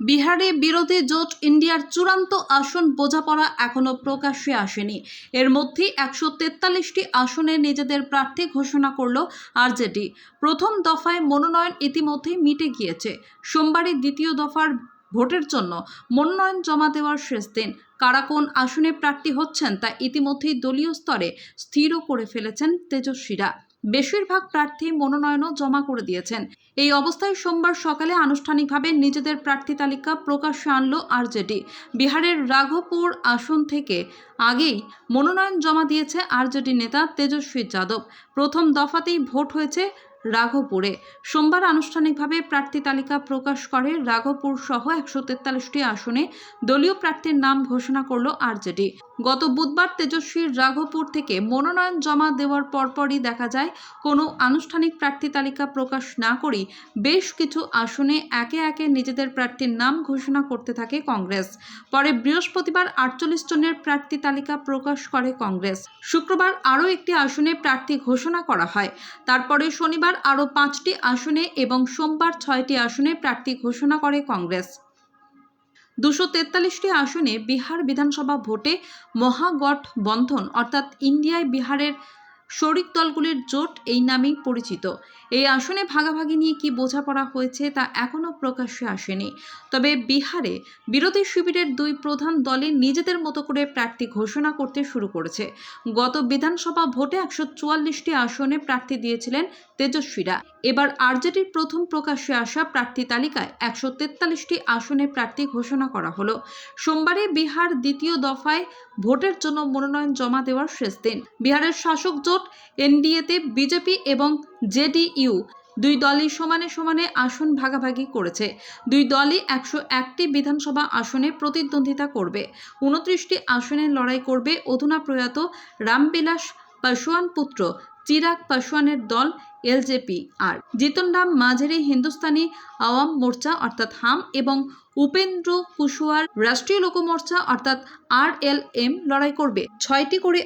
বিহারে বিরোধী জোট ইন্ডিয়ার চূড়ান্ত আসন বোঝাপড়া এখনও প্রকাশ্যে আসেনি। এর মধ্যে একশো তেতাল্লিশটি আসনে নিজেদের প্রার্থী ঘোষণা করল আরজেডি। প্রথম দফায় মনোনয়ন ইতিমধ্যেই মিটে গিয়েছে। সোমবারই দ্বিতীয় দফার ভোটের জন্য মনোনয়ন জমা দেওয়ার শেষ দিন। কারা কোন আসনে প্রার্থী হচ্ছেন তা ইতিমধ্যেই দলীয় স্তরে স্থিরও করে ফেলেছেন তেজস্বীরা। বেশিরভাগ প্রার্থী মনোনয়নও জমা করে দিয়েছেন। এই অবস্থায় সোমবার সকালে আনুষ্ঠানিকভাবে নিজেদের প্রার্থী তালিকা প্রকাশ্যে আনল আরজেডি। বিহারের রাঘবপুর আসন থেকে আগেই মনোনয়ন জমা দিয়েছে আরজেডি নেতা তেজস্বী যাদব। প্রথম দফাতেই ভোট হয়েছে রাঘবপুরে। সোমবার আনুষ্ঠানিকভাবে প্রার্থী তালিকা প্রকাশ করে রাঘবপুর সহ একশো তেতাল্লিশটি আসনে দলীয় প্রার্থীর নাম ঘোষণা করল আরজেডি। গত বুধবার তেজস্বীর রাঘবপুর থেকে মনোনয়ন জমা দেওয়ার পরপরই দেখা যায়, কোনো আনুষ্ঠানিক প্রার্থী তালিকা প্রকাশ না করেই বেশ কিছু আসনে একে একে নিজেদের প্রার্থীর নাম ঘোষণা করতে থাকে কংগ্রেস। পরে বৃহস্পতিবার আটচল্লিশ জনের প্রার্থী তালিকা প্রকাশ করে কংগ্রেস। শুক্রবার আরও একটি আসনে প্রার্থী ঘোষণা করা হয়। তারপরে শনিবার আরও পাঁচটি আসনে এবং সোমবার ছয়টি আসনে প্রার্থী ঘোষণা করে কংগ্রেস। দুশো তেতাল্লিশটি আসনে বিহার বিধানসভা ভোটে মহাগঠবন্ধন অর্থাৎ ইন্ডিয়ায় বিহারের শরিক দলগুলির জোট এই নামেই পরিচিত। এই আসনে ভাগাভাগি নিয়ে কি বোঝাপড়া হয়েছে তা এখনও প্রকাশ্যে আসেনি। তবে বিহারে বিরোধী শিবিরের দুই প্রধান দলে নিজেদের মতো করে প্রার্থী ঘোষণা করতে শুরু করেছে। গত বিধানসভা ভোটে একশো চুয়াল্লিশটি আসনে প্রার্থী দিয়েছিলেন তেজস্বীরা। এবার আরজেডির প্রথম প্রকাশ্যে আসা প্রার্থী তালিকায় একশো তেতাল্লিশটি আসনে প্রার্থী ঘোষণা করা হলো। সোমবারে বিহার দ্বিতীয় দফায় ভোটের জন্য মনোনয়ন জমা দেওয়ার শেষ দিন। বিহারের শাসক জোট, এনডিএতে বিজেপি এবং জেডিইউ দুই দলই সমানে সমানে আসন ভাগাভাগি করেছে। দুই দলই একশো একটি বিধানসভা আসনে প্রতিদ্বন্দ্বিতা করবে। উনত্রিশটি আসনে লড়াই করবে অধুনা প্রয়াত রামবিলাস পাসওয়ান পুত্র চিরাগ পাসওয়ানের দল এলজেপি আর। জিতন রাম মাঝেরি হিন্দুস্তানি আওয়াম মোর্চা অর্থাৎ হাম এবং উপেন্দ্র কুশওয়ার রাষ্ট্রীয় লোকমোর্চা অর্থাৎ আর এল এম লড়াই করবে। ছয়টি করে